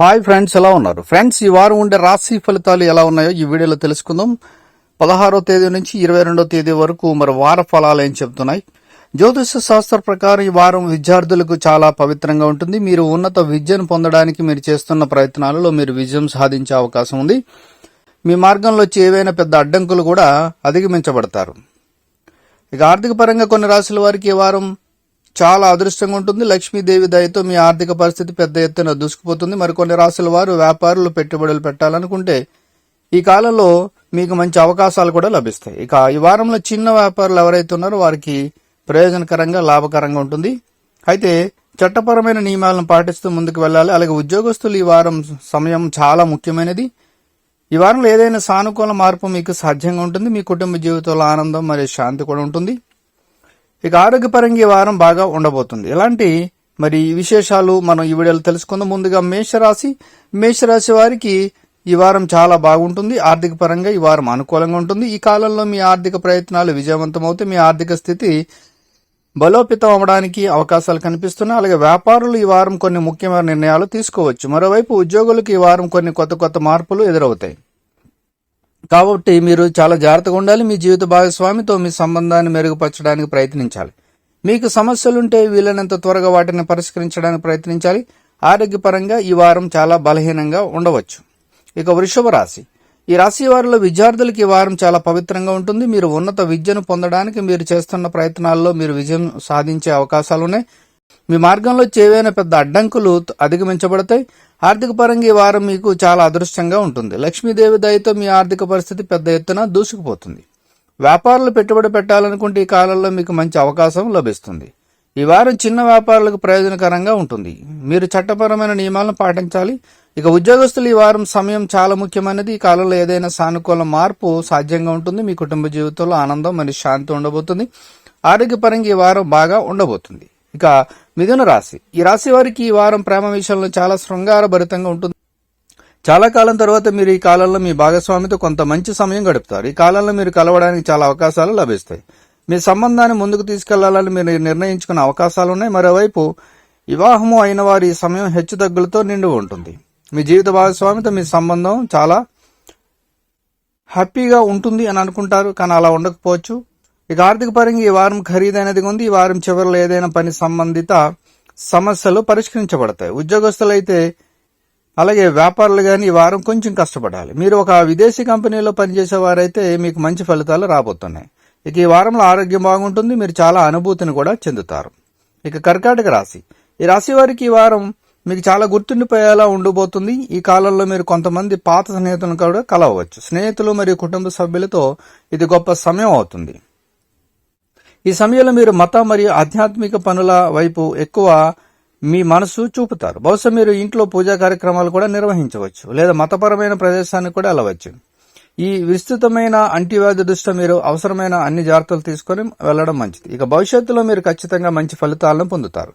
Hi friends ఎలా ఉన్నారు? Friends ఈ వారం ఉండే రాశి ఫలితాలు ఎలా ఉన్నాయో ఈ వీడియోలో తెలుసుకుందాం. పదహారో తేదీ నుంచి ఇరవై రెండో తేదీ వరకు మరి వార ఫలాలు ఏం చెప్తున్నాయి జ్యోతిష శాస్త్ర ప్రకారం ఈ వారం విద్యార్థులకు చాలా పవిత్రంగా ఉంటుంది. మీరు ఉన్నత విద్యను పొందడానికి మీరు చేస్తున్న ప్రయత్నాలలో మీరు విజయం సాధించే అవకాశం ఉంది. మీ మార్గంలో వచ్చి ఏవైనా పెద్ద అడ్డంకులు కూడా అధిగమించబడతారు. ఇక ఆర్థిక పరంగా కొన్ని రాశుల వారికి ఈ వారం చాలా అదృష్టంగా ఉంటుంది. లక్ష్మీదేవి దయతో మీ ఆర్థిక పరిస్థితి పెద్ద ఎత్తున దూసుకుపోతుంది. మరికొన్ని రాశుల వారు వ్యాపారులు పెట్టుబడులు పెట్టాలనుకుంటే ఈ కాలంలో మీకు మంచి అవకాశాలు కూడా లభిస్తాయి. ఇక ఈ వారంలో చిన్న వ్యాపారులు ఎవరైతే ఉన్నారో వారికి ప్రయోజనకరంగా లాభకరంగా ఉంటుంది. అయితే చట్టపరమైన నియమాలను పాటిస్తూ ముందుకు వెళ్ళాలి. అలాగే ఉద్యోగస్తులు ఈ వారం సమయం చాలా ముఖ్యమైనది. ఈ వారంలో ఏదైనా సానుకూల మార్పు మీకు సాధ్యంగా ఉంటుంది మీ కుటుంబ జీవితంలో ఆనందం మరియు శాంతి కూడా ఉంటుంది. ఇక ఆరోగ్యపరంగా ఈ వారం బాగా ఉండబోతుంది. ఇలాంటి మరి విశేషాలు మనం ఈ వీడియోలో తెలుసుకుందాం. ముందుగా మేషరాశి. మేషరాశి వారికి ఈ వారం చాలా బాగుంటుంది. ఆర్థిక పరంగా ఈ వారం అనుకూలంగా ఉంటుంది. ఈ కాలంలో మీ ఆర్థిక ప్రయత్నాలు విజయవంతమవుతాయి. మీ ఆర్థిక స్థితి బలోపేతం అవడానికి అవకాశాలు కనిపిస్తున్నాయి అలాగే వ్యాపారులు ఈ వారం కొన్ని ముఖ్యమైన నిర్ణయాలు తీసుకోవచ్చు. మరోవైపు ఉద్యోగులకు ఈ వారం కొన్ని కొత్త కొత్త మార్పులు ఎదురవుతాయి. కాబట్టి మీరు చాలా జాగ్రత్తగా ఉండాలి. మీ జీవిత భాగస్వామితో మీ సంబంధాన్ని మెరుగుపరచడానికి ప్రయత్నించాలి. మీకు సమస్యలుంటే వీలైనంత త్వరగా వాటిని పరిష్కరించడానికి ప్రయత్నించాలి. ఆరోగ్యపరంగా ఈ వారం చాలా బలహీనంగా ఉండవచ్చు. ఇక వృషభ రాశి. ఈ రాశి వారిలో విద్యార్థులకి ఈ వారం చాలా పవిత్రంగా ఉంటుంది. మీరు ఉన్నత విద్యను పొందడానికి మీరు చేస్తున్న ప్రయత్నాల్లో మీరు విజయం సాధించే అవకాశాలున్నాయి. మీ మార్గంలో చేవైన పెద్ద అడ్డంకులు అధిగమించబడతాయి. ఆర్థిక పరంగా ఈ వారం మీకు చాలా అదృష్టంగా ఉంటుంది. లక్ష్మీదేవి దయతో మీ ఆర్థిక పరిస్థితి పెద్ద ఎత్తున దూసుకుపోతుంది. వ్యాపారాలు పెట్టుబడి పెట్టాలనుకుంటే ఈ కాలంలో మీకు మంచి అవకాశం లభిస్తుంది. ఈ వారం చిన్న వ్యాపారులకు ప్రయోజనకరంగా ఉంటుంది. మీరు చట్టపరమైన నియమాలను పాటించాలి. ఇక ఉద్యోగస్తులు ఈ వారం సమయం చాలా ముఖ్యమైనది. ఈ కాలంలో ఏదైనా సానుకూల మార్పు సాధ్యంగా ఉంటుంది. మీ కుటుంబ జీవితంలో ఆనందం మరియు శాంతి ఉండబోతుంది. ఆరోగ్యపరంగా ఈ వారం బాగా ఉండబోతుంది. ఇక మిథున రాశి. ఈ రాశి వారికి ఈ వారం ప్రేమ విషయంలో చాలా శృంగారభరితంగా ఉంటుంది. చాలా కాలం తర్వాత మీరు ఈ కాలంలో మీ భాగస్వామితో కొంత మంచి సమయం గడుపుతారు. ఈ కాలంలో మీరు కలవడానికి చాలా అవకాశాలు లభిస్తాయి. మీ సంబంధాన్ని ముందుకు తీసుకెళ్ళాలని మీరు నిర్ణయించుకున్న అవకాశాలు ఉన్నాయి. మరోవైపు వివాహము అయిన వారి సమయం హెచ్చుతగ్గులతో నిండి ఉంటుంది. మీ జీవిత భాగస్వామితో మీ సంబంధం చాలా హ్యాపీగా ఉంటుంది అని అనుకుంటారు కానీ అలా ఉండకపోవచ్చు. ఇక ఆర్థిక పరంగా ఈ వారం ఖరీదైనది ఉంది. ఈ వారం చివరిలో ఏదైనా పని సంబంధిత సమస్యలు పరిష్కరించబడతాయి. ఉద్యోగస్తులైతే అలాగే వ్యాపారులు కానీ ఈ వారం కొంచెం కష్టపడాలి. మీరు ఒక విదేశీ కంపెనీలో పనిచేసే వారైతే మీకు మంచి ఫలితాలు రాబోతున్నాయి. ఇక ఈ వారంలో ఆరోగ్యం బాగుంటుంది. మీరు చాలా అనుభూతిని కూడా చెందుతారు. ఇక కర్కాటక రాశి. ఈ రాశి వారికి ఈ వారం మీకు చాలా గుర్తుండిపోయేలా ఉండబోతుంది. ఈ కాలంలో మీరు కొంతమంది పాత స్నేహితులను కూడా కలవచ్చు స్నేహితులు మరియు కుటుంబ సభ్యులతో ఇది గొప్ప సమయం అవుతుంది. ఈ సమయంలో మీరు మత మరియు ఆధ్యాత్మిక పనుల వైపు ఎక్కువ మీ మనసు చూపుతారు. బహుశా మీరు ఇంట్లో పూజా కార్యక్రమాలు కూడా నిర్వహించవచ్చు లేదా మతపరమైన ప్రదేశానికి కూడా వెళ్ళవచ్చు. ఈ విస్తృతమైన అంటివ్యాధి దృష్ట్యా మీరు అవసరమైన అన్ని జాగ్రత్తలు తీసుకొని వెళ్ళడం మంచిది. ఇక భవిష్యత్తులో మీరు ఖచ్చితంగా మంచి ఫలితాలను పొందుతారు.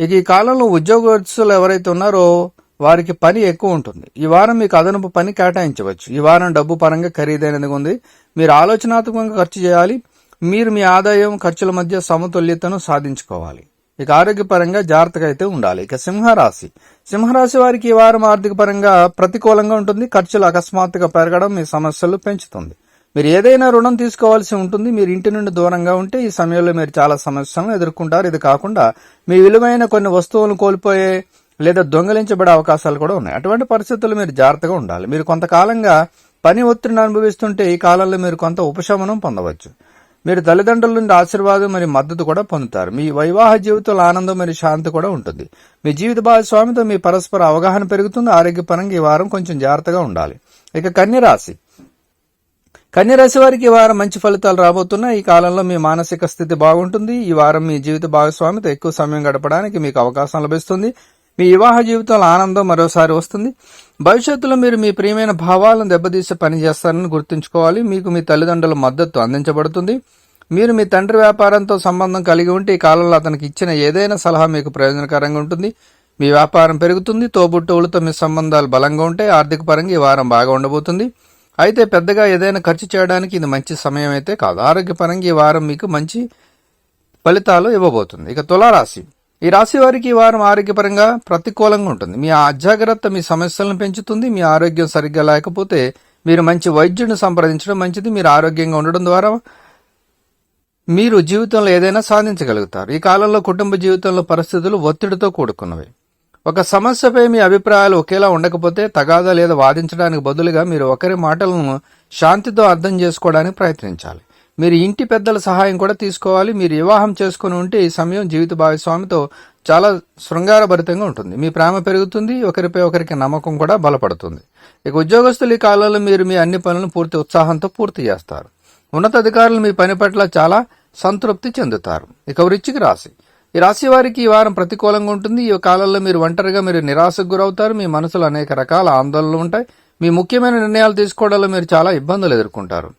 ఇక ఈ కాలంలో ఉద్యోగస్తులు ఎవరైతే ఉన్నారో వారికి పని ఎక్కువ ఉంటుంది. ఈ వారం మీకు అదనపు పని కేటాయించవచ్చు. ఈ వారం డబ్బు పరంగా ఖరీదైనది ఉంది. మీరు ఆలోచనాత్మకంగా ఖర్చు చేయాలి. మీరు మీ ఆదాయం ఖర్చుల మధ్య సమతుల్యతను సాధించుకోవాలి. ఇక ఆరోగ్యపరంగా జాగ్రత్తగా అయితే ఉండాలి. ఇక సింహరాశి. సింహరాశి వారికి ఈ వారం ఆర్థిక పరంగా ప్రతికూలంగా ఉంటుంది. ఖర్చులు అకస్మాత్తుగా పెరగడం మీ సమస్యలు పెంచుతుంది. మీరు ఏదైనా రుణం తీసుకోవాల్సి ఉంటుంది మీరు ఇంటి నుండి దూరంగా ఉంటే ఈ సమయంలో మీరు చాలా సమస్యలను ఎదుర్కొంటారు. ఇది కాకుండా మీ విలువైన కొన్ని వస్తువులను కోల్పోయే లేదా దొంగలించబడే అవకాశాలు కూడా ఉన్నాయి. అటువంటి పరిస్థితుల్లో మీరు జాగ్రత్తగా ఉండాలి. మీరు కొంతకాలంగా పని ఒత్తిడిని అనుభవిస్తుంటే ఈ కాలంలో మీరు కొంత ఉపశమనం పొందవచ్చు. మీరు తల్లిదండ్రుల నుండి ఆశీర్వాదం మరియు మద్దతు కూడా పొందుతారు. మీ వైవాహ జీవితంలో ఆనందం మరియు శాంతి కూడా ఉంటుంది. మీ జీవిత భాగస్వామితో మీ పరస్పర అవగాహన పెరుగుతుంది. ఆరోగ్యపరంగా ఈ వారం కొంచెం జాగ్రత్తగా ఉండాలి. ఇక కన్యరాశి. కన్యరాశి వారికి ఈ వారం మంచి ఫలితాలు రాబోతున్నాయి. ఈ కాలంలో మీ మానసిక స్థితి బాగుంటుంది. ఈ వారం మీ జీవిత భాగస్వామితో ఎక్కువ సమయం గడపడానికి మీకు అవకాశం లభిస్తుంది. మీ వివాహ జీవితంలో ఆనందం మరోసారి వస్తుంది. భవిష్యత్తులో మీరు మీ ప్రియమైన భావాలను దెబ్బతీసే పని చేస్తారని గుర్తుంచుకోవాలి. మీకు మీ తల్లిదండ్రుల మద్దతు అందించబడుతుంది. మీరు మీ తండ్రి వ్యాపారంతో సంబంధం కలిగి ఉంటే ఈ కాలంలో అతనికి ఇచ్చిన ఏదైనా సలహా మీకు ప్రయోజనకరంగా ఉంటుంది. మీ వ్యాపారం పెరుగుతుంది. తోబుట్టువులతో మీ సంబంధాలు బలంగా ఉంటాయి. ఆర్థిక పరంగా ఈ వారం బాగా ఉండబోతుంది. అయితే పెద్దగా ఏదైనా ఖర్చు చేయడానికి ఇది మంచి సమయం అయితే కాదు. ఆరోగ్యపరంగా ఈ వారం మీకు మంచి ఫలితాలు ఇవ్వబోతుంది. ఇక తులారాశి. ఈ రాశి వారికి ఈ వారం ఆరోగ్యపరంగా ప్రతికూలంగా ఉంటుంది. మీ అజాగ్రత్త మీ సమస్యలను పెంచుతుంది. మీ ఆరోగ్యం సరిగ్గా లేకపోతే మీరు మంచి వైద్యుడిని సంప్రదించడం మంచిది. మీరు ఆరోగ్యంగా ఉండడం ద్వారా మీరు జీవితంలో ఏదైనా సాధించగలుగుతారు. ఈ కాలంలో కుటుంబ జీవితంలో పరిస్థితులు ఒత్తిడితో కూడుకున్నవి. ఒక సమస్యపై మీ అభిప్రాయాలు ఒకేలా ఉండకపోతే తగాదా లేదా వాదించడానికి బదులుగా మీరు ఒకరి మాటలను శాంతితో అర్థం చేసుకోవడానికి ప్రయత్నించాలి. మీరు ఇంటి పెద్దల సహాయం కూడా తీసుకోవాలి. మీరు వివాహం చేసుకుని ఉంటే ఈ సమయం జీవిత భాగస్వామితో చాలా శృంగారభరితంగా ఉంటుంది. మీ ప్రేమ పెరుగుతుంది ఒకరిపై ఒకరికి నమ్మకం కూడా బలపడుతుంది. ఇక ఉద్యోగస్తులు ఈ కాలంలో మీరు మీ అన్ని పనులను పూర్తి ఉత్సాహంతో పూర్తి చేస్తారు. ఉన్నతాధికారులు మీ పని పట్ల చాలా సంతృప్తి చెందుతారు. ఇక వృచ్చికి రాశి. ఈ రాశి వారికి ఈ వారం ప్రతికూలంగా ఉంటుంది. ఈ కాలంలో మీరు ఒంటరిగా మీరు నిరాశకు గురవుతారు. మీ మనసులో అనేక రకాల ఆందోళనలు ఉంటాయి. మీ ముఖ్యమైన నిర్ణయాలు తీసుకోవడంలో మీరు చాలా ఇబ్బందులు ఎదుర్కొంటారు.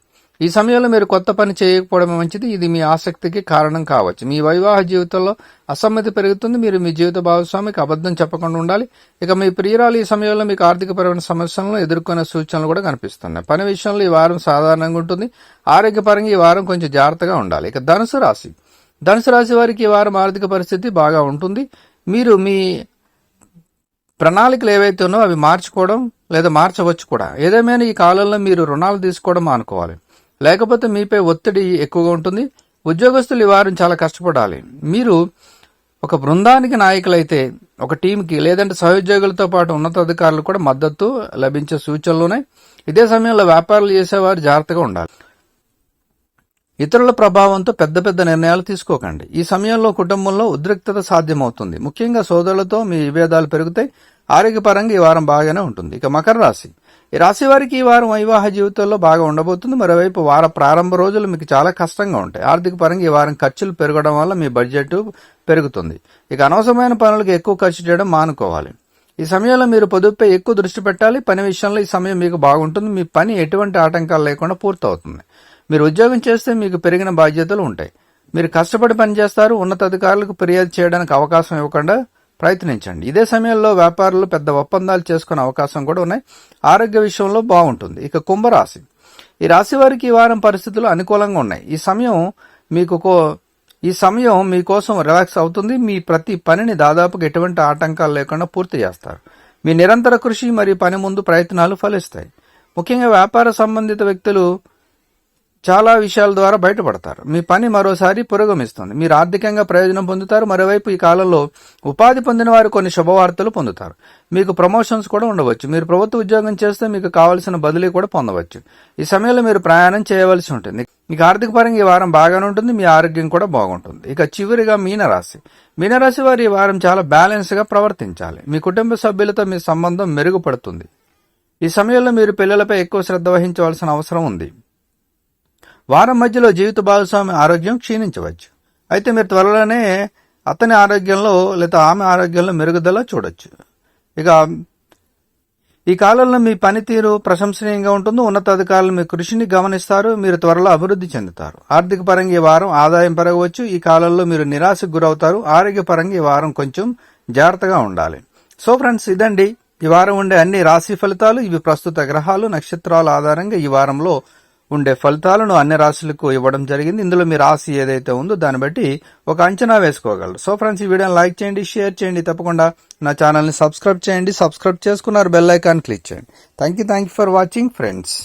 ఈ సమయంలో మీరు కొత్త పని చేయకపోవడం మంచిది. ఇది మీ ఆసక్తికి కారణం కావచ్చు. మీ వైవాహ జీవితంలో అసమ్మతి పెరుగుతుంది. మీరు మీ జీవిత భాగస్వామికి అబద్ధం చెప్పకుండా ఉండాలి. ఇక మీ ప్రియురాలు ఈ సమయంలో మీకు ఆర్థికపరమైన సమస్యలను ఎదుర్కొనే సూచనలు కూడా కనిపిస్తున్నాయి. పని విషయంలో ఈ వారం సాధారణంగా ఉంటుంది. ఆరోగ్యపరంగా ఈ వారం కొంచెం జాగ్రత్తగా ఉండాలి. ఇక ధనుసు రాశి. ధనుసు రాశి వారికి వారం ఆర్థిక పరిస్థితి బాగా ఉంటుంది. మీరు మీ ప్రణాళికలు ఏవైతే ఉన్నో అవి మార్చుకోవడం లేదా మార్చవచ్చు కూడా. ఏదేమైనా ఈ కాలంలో మీరు రుణాలు తీసుకోవడం మానుకోవాలి. లేకపోతే మీపై ఒత్తిడి ఎక్కువగా ఉంటుంది. ఉద్యోగస్తులు ఈ వారం చాలా కష్టపడాలి. మీరు ఒక బృందానికి నాయకులైతే ఒక టీంకి లేదంటే సహోద్యోగులతో పాటు ఉన్నతాధికారులు కూడా మద్దతు లభించే సూచనలు ఇదే సమయంలో వ్యాపారాలు చేసేవారు జాగ్రత్తగా ఉండాలి. ఇతరుల ప్రభావంతో పెద్ద పెద్ద నిర్ణయాలు తీసుకోకండి. ఈ సమయంలో కుటుంబంలో ఉద్రిక్తత సాధ్యమవుతుంది. ముఖ్యంగా సోదరులతో మీ విభేదాలు పెరుగుతాయి. ఆరోగ్యపరంగా ఈ వారం బాగానే ఉంటుంది. ఇక మకర రాశి. ఈ రాశి వారికి ఈ వారం వైవాహ జీవితంలో బాగా ఉండబోతుంది. మరోవైపు వార ప్రారంభ రోజులు మీకు చాలా కష్టంగా ఉంటాయి. ఆర్థిక పరంగా ఈ వారం ఖర్చులు పెరగడం వల్ల మీ బడ్జెట్ పెరుగుతుంది. ఇక అనవసరమైన పనులకు ఎక్కువ ఖర్చు చేయడం మానుకోవాలి. ఈ సమయంలో మీరు పొదుపుపై ఎక్కువ దృష్టి పెట్టాలి. పని విషయంలో ఈ సమయం మీకు బాగుంటుంది. మీ పని ఎటువంటి ఆటంకాలు లేకుండా పూర్తవుతుంది. మీరు ఉద్యోగం చేస్తే మీకు పెరిగిన బాధ్యతలు ఉంటాయి. మీరు కష్టపడి పనిచేస్తారు ఉన్నతాధికారులకు ఫిర్యాదు చేయడానికి అవకాశం ఇవ్వకుండా ప్రయత్నించండి. ఇదే సమయంలో వ్యాపారులు పెద్ద ఒప్పందాలు చేసుకునే అవకాశం కూడా ఉన్నాయి. ఆరోగ్య విషయంలో బాగుంటుంది. ఇక కుంభరాశి. ఈ రాశి వారికి ఈ వారం పరిస్థితులు అనుకూలంగా ఉన్నాయి. ఈ సమయం మీకు కో- ఈ సమయం మీకోసం రిలాక్స్ అవుతుంది. మీ ప్రతి పనిని దాదాపుగా ఎటువంటి ఆటంకాలు లేకుండా పూర్తి చేస్తారు. మీ నిరంతర కృషి మరియు పని ముందు ప్రయత్నాలు ఫలిస్తాయి. ముఖ్యంగా వ్యాపార సంబంధిత వ్యక్తులు చాలా విషయాల ద్వారా బయటపడతారు. మీ పని మరోసారి పురోగమిస్తుంది. మీరు ఆర్థికంగా ప్రయోజనం పొందుతారు. మరోవైపు ఈ కాలంలో ఉపాధి పొందిన వారు కొన్ని శుభవార్తలు పొందుతారు. మీకు ప్రమోషన్స్ కూడా ఉండవచ్చు. మీరు ప్రభుత్వ ఉద్యోగం చేస్తే మీకు కావలసిన బదిలీ కూడా పొందవచ్చు. ఈ సమయంలో మీరు ప్రయాణం చేయవలసి ఉంటుంది. మీకు ఆర్థిక పరంగా ఈ వారం బాగానే ఉంటుంది. మీ ఆరోగ్యం కూడా బాగుంటుంది. ఇక చివరిగా మీనరాశి. మీనరాశి వారు ఈ వారం చాలా బ్యాలెన్స్గా ప్రవర్తించాలి. మీ కుటుంబ సభ్యులతో మీ సంబంధం మెరుగుపడుతుంది. ఈ సమయంలో మీరు పిల్లలపై ఎక్కువ శ్రద్ధ వహించవలసిన అవసరం ఉంది. వారం మధ్యలో జీవిత భాగస్వామి ఆరోగ్యం క్షీణించవచ్చు. అయితే మీరు త్వరలోనే అతని ఆరోగ్యంలో లేదా ఆమె ఆరోగ్యంలో మెరుగుదల చూడొచ్చు. ఇక ఈ కాలంలో మీ పనితీరు ప్రశంసనీయంగా ఉంటుంది. ఉన్నతాధికారులు మీ కృషిని గమనిస్తారు. మీరు త్వరలో అభివృద్ధి చెందుతారు. ఆర్థిక పరంగా ఈ వారం ఆదాయం పెరగవచ్చు. ఈ కాలంలో మీరు నిరాశకు గురవుతారు. ఆరోగ్యపరంగా ఈ వారం కొంచెం జాగ్రత్తగా ఉండాలి. సో ఫ్రెండ్స్ ఇదండి. ఈ వారం ఉండే అన్ని రాశి ఫలితాలు. ఇవి ప్రస్తుత గ్రహాలు నక్షత్రాల ఆధారంగా ఈ వారంలో ఉండే ఫలితాలను అన్ని రాశులకు ఇవ్వడం జరిగింది. ఇందులో మీ రాశి ఏదైతే ఉందో దాన్ని బట్టి ఒక అంచనా వేసుకోగలరు. సో ఫ్రెండ్స్ ఈ వీడియోని లైక్ చేయండి షేర్ చేయండి. తప్పకుండా నా ఛానల్ని సబ్స్క్రైబ్ చేయండి. సబ్స్క్రైబ్ చేసుకున్నారు బెల్ ఐకాన్ క్లిక్ చేయండి. Thank you thank you for watching friends.